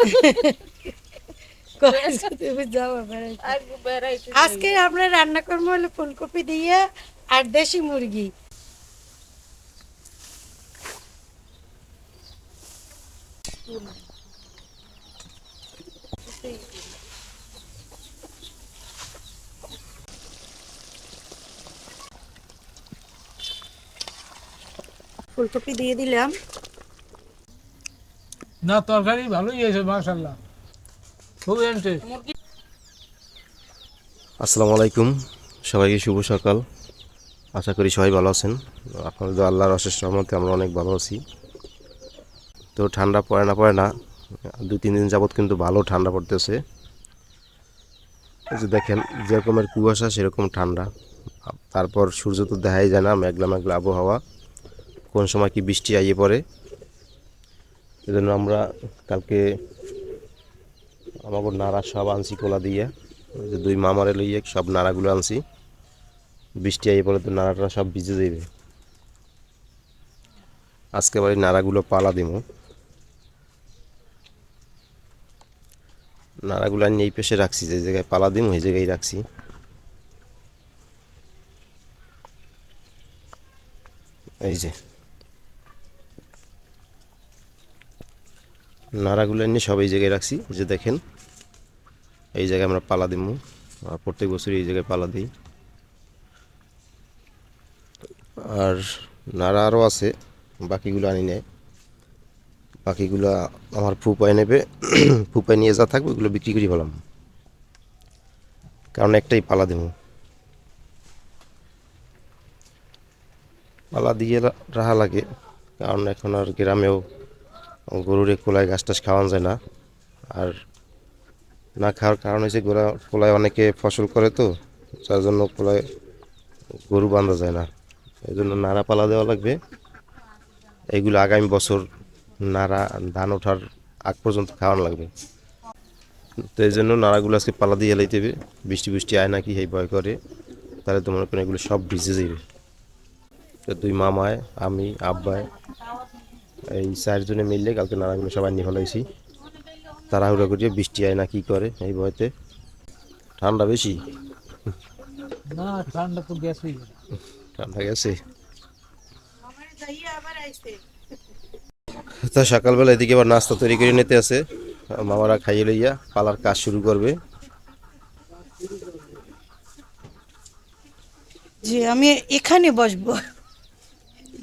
আজকে হলো ফুলকপি দিয়ে আর দেশি মুরগি। ফুলকপি দিয়ে দিলাম। না, তরকারি ভালোই হয়েছে মাশাল্লাহ খুব ইন্টারেস্ট আসসালামু আলাইকুম, সবাইকে শুভ সকাল। আশা করি সবাই ভালো আছেন। আপনাদের আল্লাহর অশেষ রহমতে আমরা অনেক ভালো আছি। তো ঠান্ডা পড়ে না পড়ে না, দু, তিন দিন যাবৎ কিন্তু ভালো ঠান্ডা পড়তেছে। যে দেখেন যেরকমের কুয়াশা, সেরকম ঠান্ডা। তারপর সূর্য তো দেখাই যায় না, মেঘলা মেঘলা আবহাওয়া। কোন সময় কি বৃষ্টি আইয়ে পড়ে এজন্য আমরা কালকে আমাকে নাড়া সব আনছি কোলা দিয়ে। যে দুই মামারে লইয়ে সব নাড়াগুলো আনছি। বৃষ্টি আই পরে তো নাড়াটা সব ভিজে যাবে আজকে বাড়ি নাড়াগুলো পালা দিব নাড়াগুলো আমি এই পেশে রাখছি, যে জায়গায় পালা দিম ওই জায়গায় রাখছি। এই যে। নাড়াগুলো এনে সব এই জায়গায় রাখছি। যে দেখেন, এই জায়গায় আমরা পালা দিব। আর প্রত্যেক বছরই এই জায়গায় পালা দিই। আর নাড়া আরও আছে, বাকিগুলো আনি নেয়। বাকিগুলো আমার ফুপায় নেবে। ফুপায় নিয়ে যা থাকবে, ওগুলো বিক্রি করি বললাম কারণ একটাই পালা দেবো। পালা দিয়ে রাহা লাগে। কারণ এখন আর গ্রামেও গরুরে কোলায় ঘাস টাস খাওয়ানো যায় না। আর না খাওয়ার কারণ হচ্ছে গোড়া কোলায় অনেকে ফসল করে তো, যার জন্য কোলায় গরু বাঁধা যায় না। এই জন্য নাড়া পালা দেওয়া লাগবে। এইগুলো আগামী বছর নাড়া, ধান ওঠার আগ পর্যন্ত খাওয়ানো লাগবে। তো এই জন্য নাড়াগুলো আজকে পালা দিয়ে লাইতে হবে। বৃষ্টি বৃষ্টি আয় নাকি এই ভয় করে। তাহলে তো করেন এগুলো সব ভিজে যাবে তো দুই মামায়, আমি, আব্বায় এই চারজনে মিললে কালকে নাড়াগুলো সবাই নিয়ে ফেলাইছি তাড়াহুড়ো করিয়ে বৃষ্টি আয় না কি করে এই ভয়তে। ঠান্ডা বেশি না ঠান্ডা তো গ্যাস হয়ে গেছে। ঠান্ডা গেছে। তো সকালবেলা এদিকে আবার নাস্তা তৈরি করে নিতে আছে। মামারা খাইয়ে লইয়া পালার কাজ শুরু করবে। যে আমি এখানে বসবো।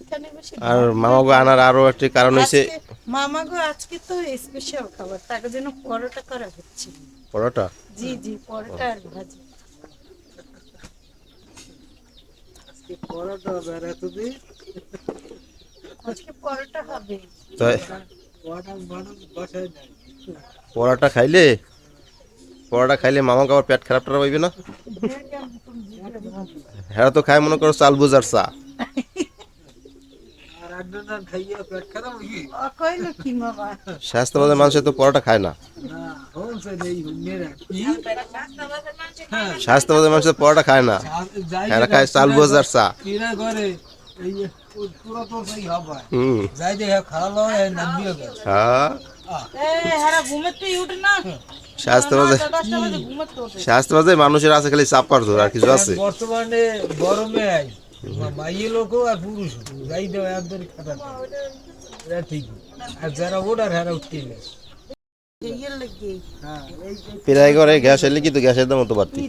এখানে বসে আর মামাগো আনার আরও একটি কারণ হয়েছে আজকে- মামা গো আজকে তো স্পেশাল খাবার তার জন্য পরোটা করা হচ্ছে। পরোটা? জি জি পরোটা আর ভাজি। আজকে পরোটা হবে তো পরোটা খাইলে? পরোটা খাইলে মামাকে আবার পেট খারাপ টারাপ হইবে না? হ্যাঁ তো খায় মনে করো চাল বুঝার চা। ও কইলো স্বাস্থ্যবাদী মানুষের তো পরোটা খায় না। স্বাস্থ্যবাদী মানুষের পরোটা খায় না। এরা খায় চাল বুঝার চা। হ্যাঁ স্বাস্থ্যবাদী মানুষের আছে খালি চাপ ধর আর কিছু আছে। বর্তমানে গরমে আই মাইয়ে লোক আর পুরুষ যাই দেওয়া একদম খারাপ এটা ঠিক আর যারা ওটার হারা উঠতে গেছে লাগে এই প্রায় করে গ্যাস এলে কি তো গ্যাসের দাম তো। বাড়তি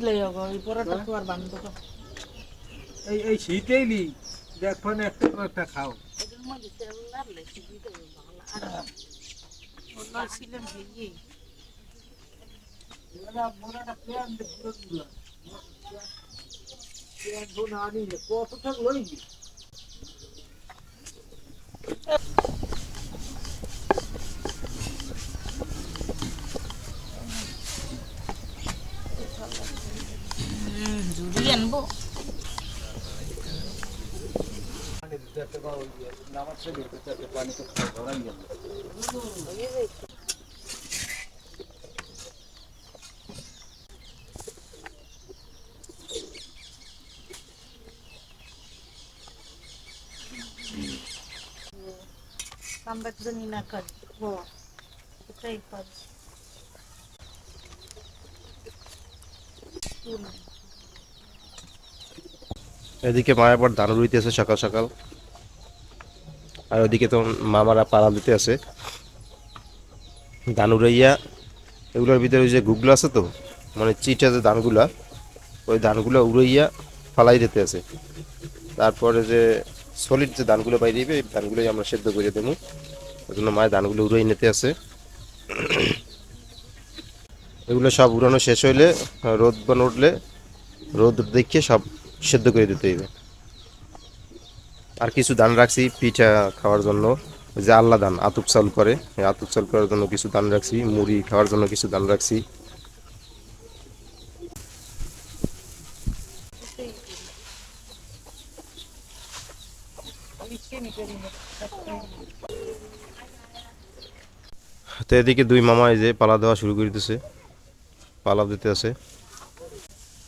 কি লাগে গো এই পরোটা তো আর বান্ধব এই এই শীতেই নি দেখো না একটা করে একটা খাও ছিলাম ভিগি কতটা লই জুড়ি comeback the Nina card. Go. Try first. এদিকে মা পর ধান রুইতেছে সকাল সকাল আর ওদিকে তো মামারা পাড়া দিতে আছে ধান উড়াইয়া এগুলোর ভিতরে ওই যে গুগলো আছে তো মানে চিট যে ধানগুলা ওই ধানগুলো উড়াইয়া ফালাই দিতে আছে তারপরে যে সলিড যে ধানগুলো বাইরে দিবে, এই ধানগুলোই আমরা সেদ্ধ করে দেবো ওই জন্য মায়ের ধানগুলো উড়াই নিতে আছে এগুলো সব উড়ানো শেষ হইলে রোদ বান উঠলে রোদ দেখিয়ে সব সেদ্ধ করে দিতে হইবে আর কিছু ধান রাখছি পিঠা খাওয়ার জন্য যে আল্লাহ ধান আতুপ চাল করে আতুপ চাল করার জন্য কিছু ধান রাখছি মুড়ি খাওয়ার জন্য কিছু ধান রাখছি তো এদিকে দুই মামা এই যে পালা দেওয়া শুরু করে দিতেছে পালা দিতে আছে।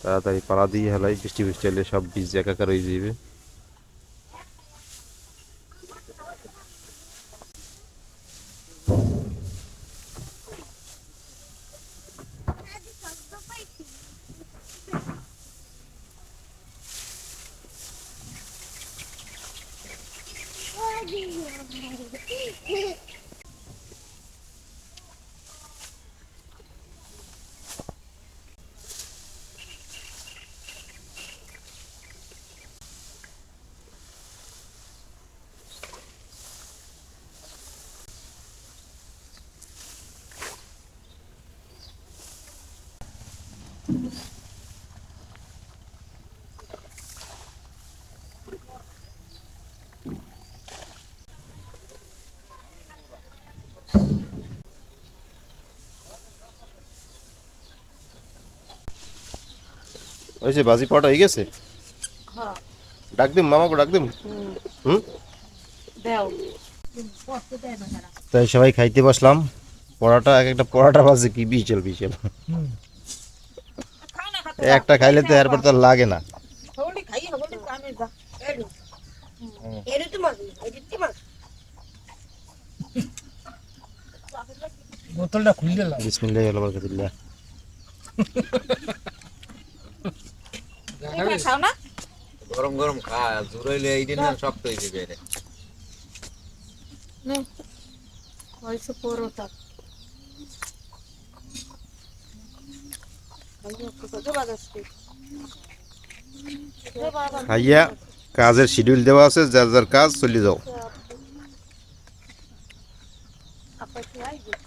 তাড়াতাড়ি পালা দিয়ে হেলাই, বৃষ্টি বৃষ্টি এলে সব বীজ একাকার হয়ে যাবে ওই যে বাজি পাওয়াটা হয়ে গেছে? হ্যাঁ। ডাক দিম মামাকে ডাক দিম। হুম। দেও। তাই সবাই খাইতে বসলাম। পড়াটা এক একটা পড়াটা বাজে কি বিচল বিচল একটা খাইলে তো এরপর তো লাগে না। বোতলটা খুলে গরম গরম খা জুড়াইলে এই দিন না শক্ত হয়ে যাবে রে। হয়েছে পরোটা। খাইয়া কাজের শিডিউল দেওয়া আছে যার যার কাজ চলে যাও।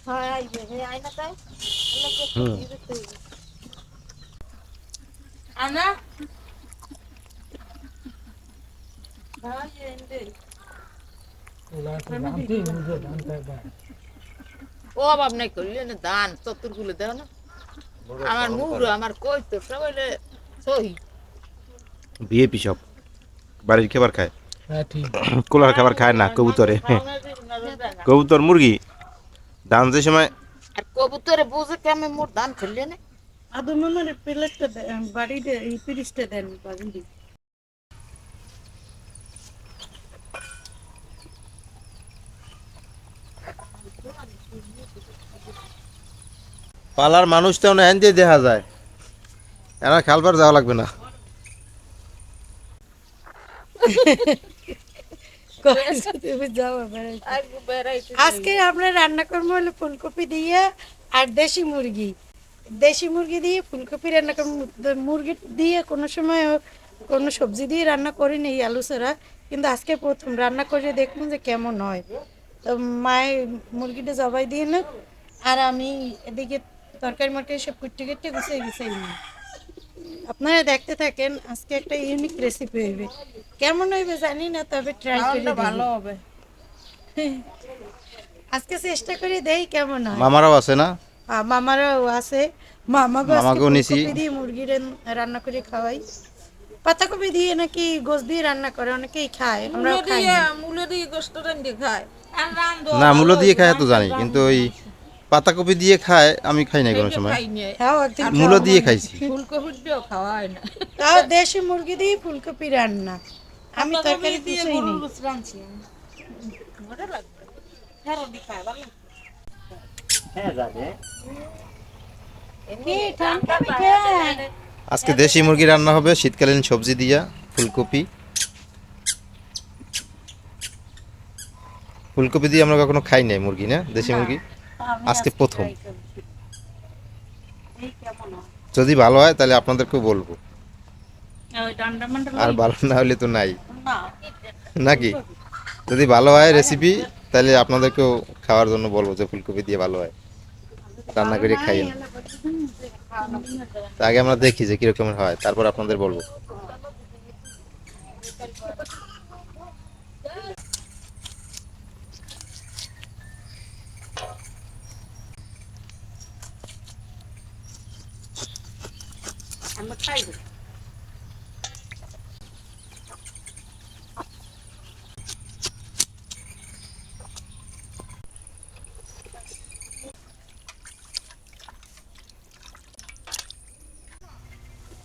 হ্যাঁ আইবে হ্যাঁ আইনা তাই হুম। আনা ভাই এন্ডে ও অভাব নাই করলি না দান চতুরগুলো দেও না। আমার মুড়ো আমার কই তো সহি। বিএপি সব। বাড়ির খাবার খায়? হ্যাঁ, কোলার খাবার খায় না কবুতরে। কবুতর মুরগি? ধান যে সময় আর কবুতরে বুঝে আমি মোর ধান খেললে নে? আদমনের প্লেটটা বাড়িতে এই পিরিশটা দেন বাড়িতে পালার মানুষ তো এন দিয়ে দেখা যায়। এরা খালবার যাওয়া লাগবে না। আজকে আমরা রান্না করব হলো ফুলকপি দিয়ে আর দেশি মুরগি। দেশি মুরগি দিয়ে ফুলকপি রান্না করব। মুরগি দিয়ে কোনো সময় কোনো সবজি দিয়ে রান্না করিনি আলু ছাড়া। কিন্তু আজকে প্রথম রান্না করে দেখুন যে কেমন হয়। তো মায়ের মুরগিটা জবাই দিয়ে না। আর আমি এদিকে তরকারি মরকারি সব কুট্টি কুট্টি গুছিয়ে গুছিয়ে নিই আপনারা দেখতে থাকেন আজকে একটা ইউনিক রেসিপি হইবে। কেমন হইবে জানি না তবে ট্রাই করে ভালো হবে। আজকে চেষ্টা করে দেই কেমন হয়। মামারাও আছে না? আ, মামারাও আছে। মামাকে আজকে মামাকেও নিছি। দিয়ে মুরগি রান্না করে খাওয়াই। পাতাকপি দিয়ে নাকি গোস দিয়ে রান্না করে অনেকেই খায় আমরাও খাই না। মূলে দিয়ে গোস্ত রান্ধে খায়। না মূলো দিয়ে খায় তো জানি কিন্তু ওই পাতাকপি দিয়ে খায় আমি খাই নাই কোনো সময়। মূলো দিয়ে খাইছি। ফুলকপি দিয়েও খাওয়া হয় না। তাও দেশি মুরগি দিয়ে ফুলকপি রান্না। আমি তরকারি কিছুই নি কি ঠান্ডা কেন? আজকে দেশি মুরগি রান্না হবে শীতকালীন সবজি দিয়া ফুলকপি। ফুলকপি দিয়ে আমরা কখনো খাই নাই মুরগি না? দেশি মুরগি? আজকে প্রথম। যদি ভালো হয় তাহলে আপনাদেরকেও বলব। আর ভালো না হলে তো নাই। নাকি? যদি ভালো হয় রেসিপি তাহলে আপনাদেরকেও খাওয়ার জন্য বলব যে ফুলকপি দিয়ে ভালো হয়। রান্না করে খাইয়েন। তা আগে আমরা দেখি যে কীরকম হয় তারপর আপনাদের বলব।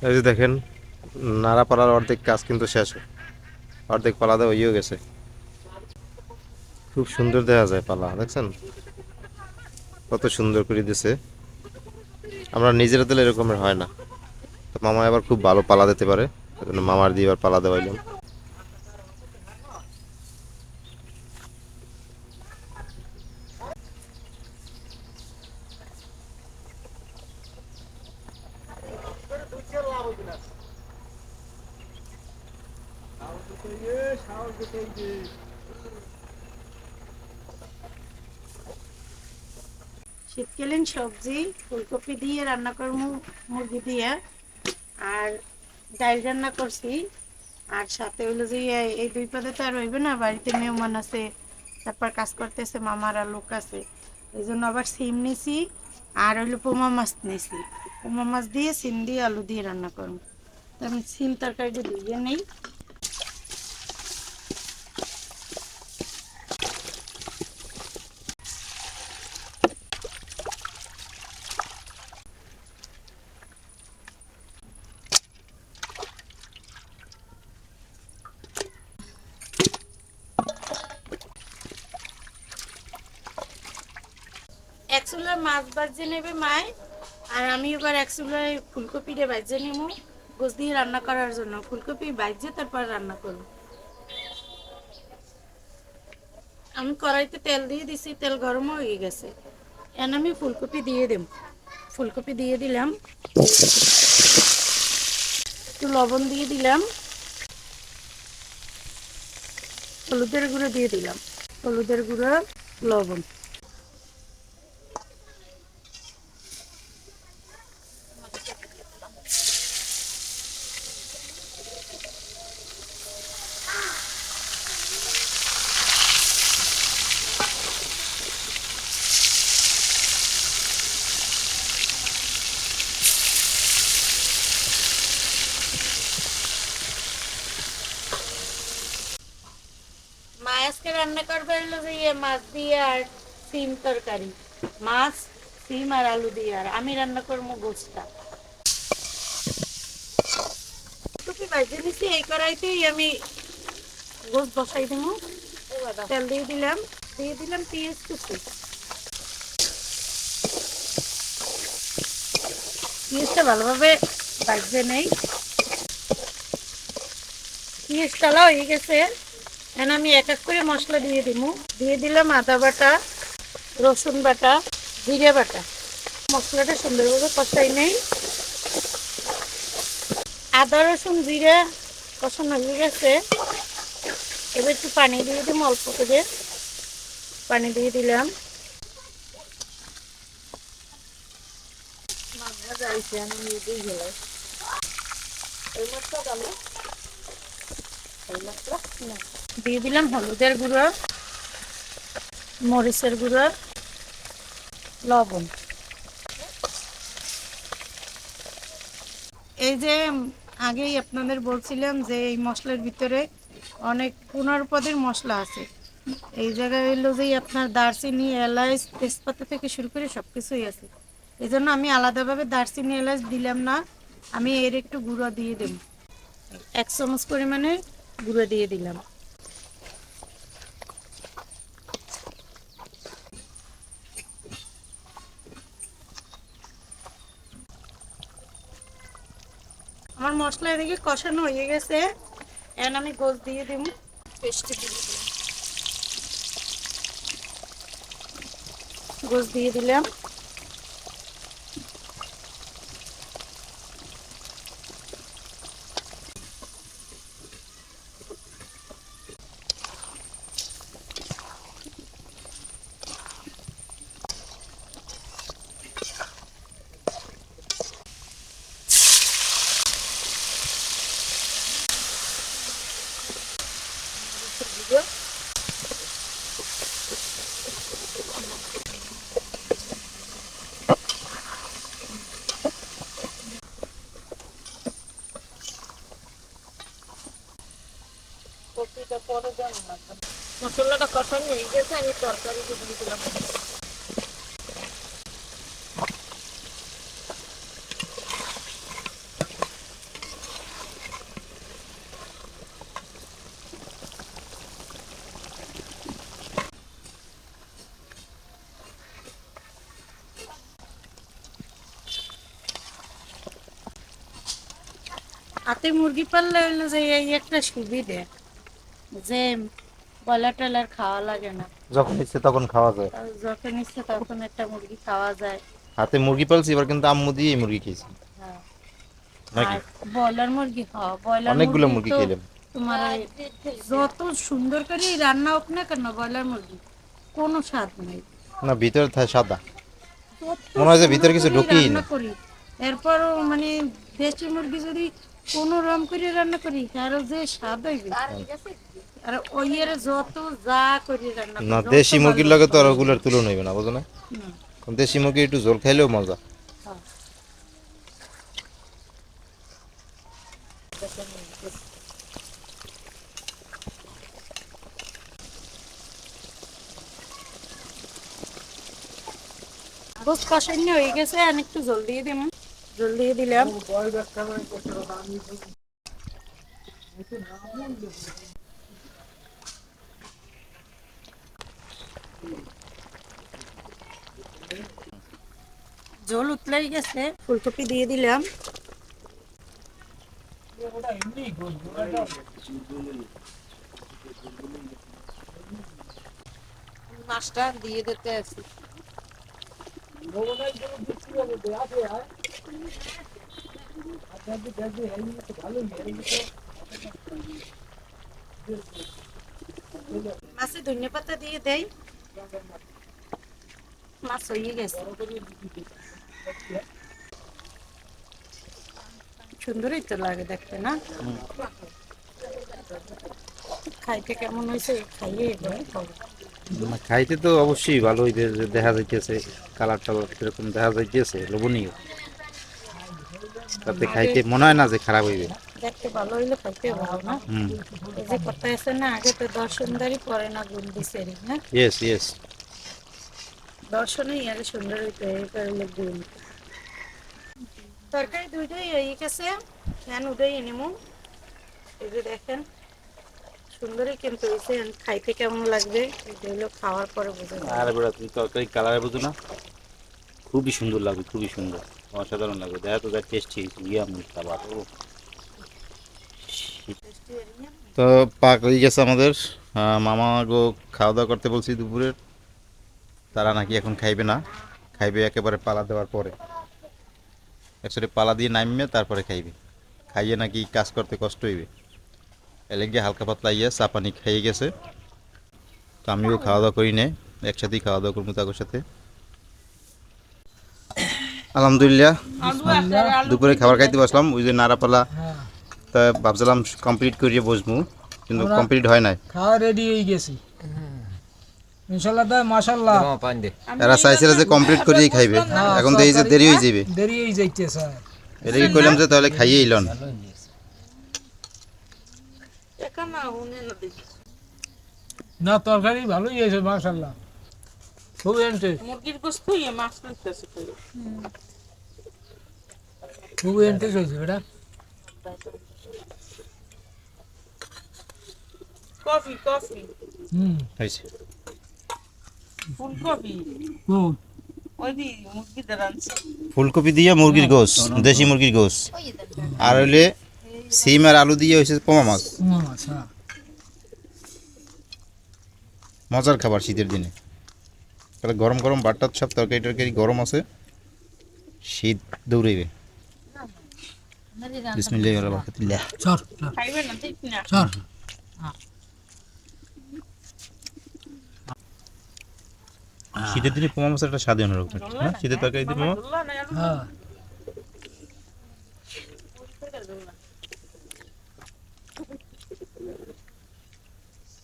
এই যে দেখেন নাড়া পালার অর্ধেক কাজ কিন্তু শেষ। অর্ধেক পালা দেওয়া হয়েও গেছে। খুব সুন্দর দেখা যায় পালা, দেখছেন? কত সুন্দর করে দিছে। আমরা নিজেরা দিলে এরকমের হয় না। তো মামা এবার খুব ভালো পালা দিতে পারে মামার দিয়ে এবার পালা দেওয়াইলাম সবজি ফুলকপি দিয়ে রান্না করব মুরগি দিয়ে। আর ডাল রান্না করছি। আর সাথে হইল যে এই- এই দুই পদে তো আর রইবে না, বাড়িতে মেহমান আছে, তারপর কাজ করতেছে, মামারা লোক আছে। এই জন্য আবার সিম নিছি, আর হইল পোমা মাছ নিছি। পোমা মাছ দিয়ে, সিম দিয়ে আলু দিয়ে রান্না করব। তো আমি সিম তরকারিটা দিয়ে নেই এক মাছ নেবে মায় আর আমি এবার এক চুলায় ফুলকপিটা ভাজে নেব গোস দিয়ে রান্না করার জন্য। ফুলকপি ভাজে তারপর রান্না করব। আমি কড়াইতে তেল দিয়ে দিছি, তেল গরম হয়ে গেছে। এখন আমি ফুলকপি দিয়ে দেব। ফুলকপি দিয়ে দিলাম। একটু লবণ দিয়ে দিলাম। হলুদের গুঁড়ো দিয়ে দিলাম। হলুদের গুঁড়ো, লবণ। আজকে রান্না করবে হলো ইয়ে মাছ দিয়ে আর সিম তরকারি। মাছ, সিম আর আলু দিয়ে, আর আমি রান্না করব নিছি, এই কড়াইতেই আমি বসাই দেবো। তেল দিয়ে দিলাম দিয়ে দিলাম পেঁয়াজ কুচি। পেঁয়াজটা ভালোভাবে ভাজতে নেই। পেঁয়াজ টালা হয়ে গেছে। এখন আমি এক এক করে মশলা দিয়ে দিব। দিয়ে দিলাম আদা বাটা, রসুন বাটা, জিরে বাটা। মশলাটা সুন্দরভাবে কষাই নেই। আদা, রসুন, জিরে কষানো হয়ে গেছে। এবার একটু পানি দিয়ে দিলাম অল্প করে। পানি দিয়ে দিলাম। দিয়ে দিলাম হলুদের গুঁড়ো, মরিচের গুঁড়ো, লবণ। এই যে আগেই আপনাদের বলছিলাম যে এই মশলার ভিতরে অনেক পনেরো পদের মশলা আছে। এই জায়গায় হইল যে আপনার দারচিনি, এলাচ, তেজপাতা থেকে শুরু করে সব কিছুই আছে। এই জন্য আমি আলাদাভাবে দারচিনি, এলাচ দিলাম না, আমি এর একটু গুঁড়ো দিয়ে দেব। এক চামচ পরিমাণে গুঁড়ো দিয়ে দিলাম। আমার মশলা এদিকে কষানো হয়ে গেছে। এখন আমি গোস দিয়ে দিব। পেস্টে দিয়ে দিলাম। গোস দিয়ে দিলাম। মশলাটা কষানো হয়ে গেছে, আমি তরকারি দিয়ে হাতে মুরগি পাললে হলো যে এই একটা সুবিধে। যে বয়লার টয়লার খাওয়া লাগে না। যখন ইচ্ছে তখন খাওয়া যায়। যখন ইচ্ছে তখন একটা মুরগি খাওয়া যায়। হাতে মুরগি পালছি এবার কিন্তু আম্মু দিয়ে মুরগি খেয়েছি। হ্যাঁ। নাকি? ব্রয়লার মুরগি খাওয়া ব্রয়লার অনেকগুলো মুরগি খেলাম। তোমার যত সুন্দর করে রান্না হোক না কেন ব্রয়লার মুরগি কোনো স্বাদ নেই। না ভিতরে থাকে সাদা। মনে হয় যে ভিতরে কিছু ঢুকেই রান্না না। করি এরপরও মানে দেশি মুরগি যদি কোনো রকম করে রান্না করি তারও যে স্বাদ হইবে। না দেশি মুরগির লগে তো আর। ওগুলোর তুলনা হইবে না বুঝো না। দেশি মুরগি একটু ঝোল খাইলেও মজা গোস কষানো হয়ে গেছে আর একটু জল দিয়ে দিলাম জল দিয়ে দিলাম জল উতলাই গেছে। ফুলকপি দিয়ে দিলাম। মাছটা দিয়ে দিতে আছি। মাছে ধনিয়া দিয়ে দেই। মাছ হয়ে গেছে। সুন্দরই তো লাগে দেখতে, না? খাইতে কেমন হয়েছে? খাইয়ে খাইতে তো অবশ্যই ভালো হইতে দেখা যাইতেছে, কালার টালার কীরকম দেখা যাইতেছে, লোভনীয়। তাতে খাইতে মনে হয় না যে খারাপ হইবে। দেখতে ভালো হইলে খাইতে ভালো না? এই যে কথা আছে না আগে তো দর্শনদারি না গুণ না? ইয়েস ইয়েস দর্শনেই সুন্দর হইতে গুণ তরকারি দুইটাই গেছে ফ্যান উঠেই নিমু। এই যে দেখেন সুন্দরই কিন্তু হয়েছে খাইতে কেমন লাগবে? এটা হলো খাওয়ার পরে বোঝা আর বেড়া তুমি তরকারি কালার বুঝো না। খুবই সুন্দর লাগবে খুবই সুন্দর। অসাধারণ লাগবে। দেখা তো যা টেস্টি ইয়াম খাবার তো পাক হয়ে গেছে আমাদের। মামা গো খাওয়া দাওয়া করতে বলছি দুপুরের তারা নাকি এখন খাইবে না। খাইবে একেবারে পালা দেওয়ার পরে। অ্যাকচুয়ালি পালা দিয়ে নামবে তারপরে খাইবে। খাইয়ে নাকি কাজ করতে কষ্ট হইবে। এলে গিয়ে হালকা পাতলা ইয়ে চা পানি খাইয়ে গেছে। তো আমিও খাওয়া দাওয়া করি নে। একসাথেই খাওয়া দাওয়া করব তাদের সাথে। আলহামদুলিল্লাহ। দুপুরে খাবার খাইতে বসলাম। ওই যে নারাপালা তা ভাবছিলাম কমপ্লিট করিয়ে বসবো কিন্তু কমপ্লিট হয় নাই। খাওয়া রেডি হয়ে গেছি। ইনশাল্লাহ দা মাশাল্লাহ মামা পান এরা চাইছিল যে কমপ্লিট করিয়েই খাইবে। এখন তো এই যে দেরি হয়ে যাবে। দেরি হয়ে যাইতেছে এটাকে কইলাম যে তাহলে খাইয়ে ইলন না তরকারি ভালোই হয়েছে খুব ইন্টারেস্ট মুরগির গোস্ত খুঁয়ে মাছ নিতেছে খুব ইন্টারেস্ট হয়েছে বেটা। Coffee coffee. হুম। হয়েছে ফুলকপি। খুব ফুলকপি দিয়ে মুরগির গোস দেশি মুরগির গোস আর হইলে সিম আর আলু দিয়ে হয়েছে পোমা মাছ। মজার খাবার শীতের দিনে। তাহলে গরম গরম বাটার সব তরকারি টরকারি গরম আছে শীত দৌড়াইবে। বিসমিল্লাহির রহমানির রহিম চল চল শীতের দিনে পোমা মাছের একটা স্বাদই অন্যরকম হ্যাঁ? শীতের তরকারি দিয়ে পোমা? হ্যাঁ।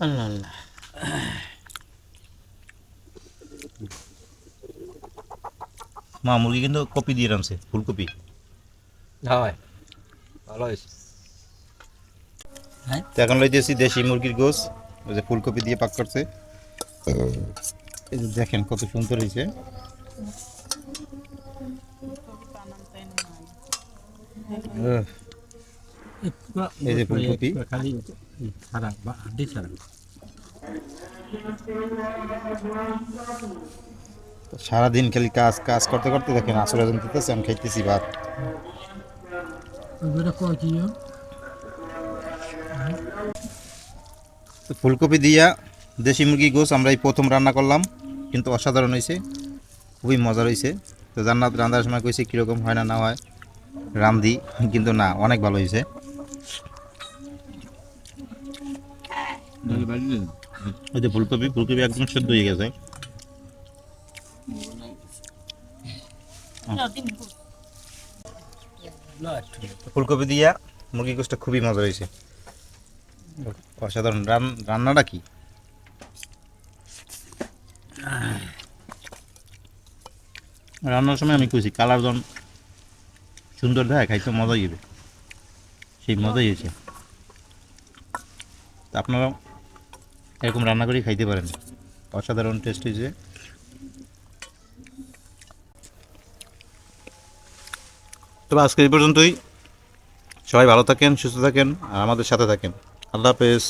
আল্লাহ আল্লাহ। মা মুরগি কিন্তু কপি দিয়ে রানছে ফুলকপি। হয় ভালো হয়েছে। তো এখন লইতেছি দেশি মুরগির গোস ওই যে ফুলকপি দিয়ে পাক করছে। এই যে দেখেন কত সুন্দর হয়েছে। এই যে ফুলকপি সারাদিন খালি কাজ কাজ করতে করতে দেখেন আসলে দিতেছে আমি খাইতেছি ভাত। ফুলকপি দিয়া দেশি মুরগি গোস আমরা এই প্রথম রান্না করলাম। কিন্তু অসাধারণ হয়েছে খুবই মজার হয়েছে তো জান্নাত রান্নার সময় কইছে কীরকম হয় না না হয়। রান্ধি কিন্তু না অনেক ভালো হয়েছে ওই যে ফুলকপি ফুলকপি একদম সেদ্ধ হয়ে গেছে। ফুলকপি দিয়া মুরগি গোসটা খুবই মজা হয়েছে অসাধারণ। রান- রান্নাটা কি? রান্নার সময় আমি কইছি, কালার জন সুন্দর দেয় খাইতে মজা গেবে সেই মজাই হয়েছে। তা আপনারা এরকম রান্না করে খাইতে পারেন। অসাধারণ টেস্ট হয়েছে। তবে আজকে এই পর্যন্তই। সবাই ভালো থাকেন, সুস্থ থাকেন, আর আমাদের সাথে থাকেন। আল্লাহ হাফেজ।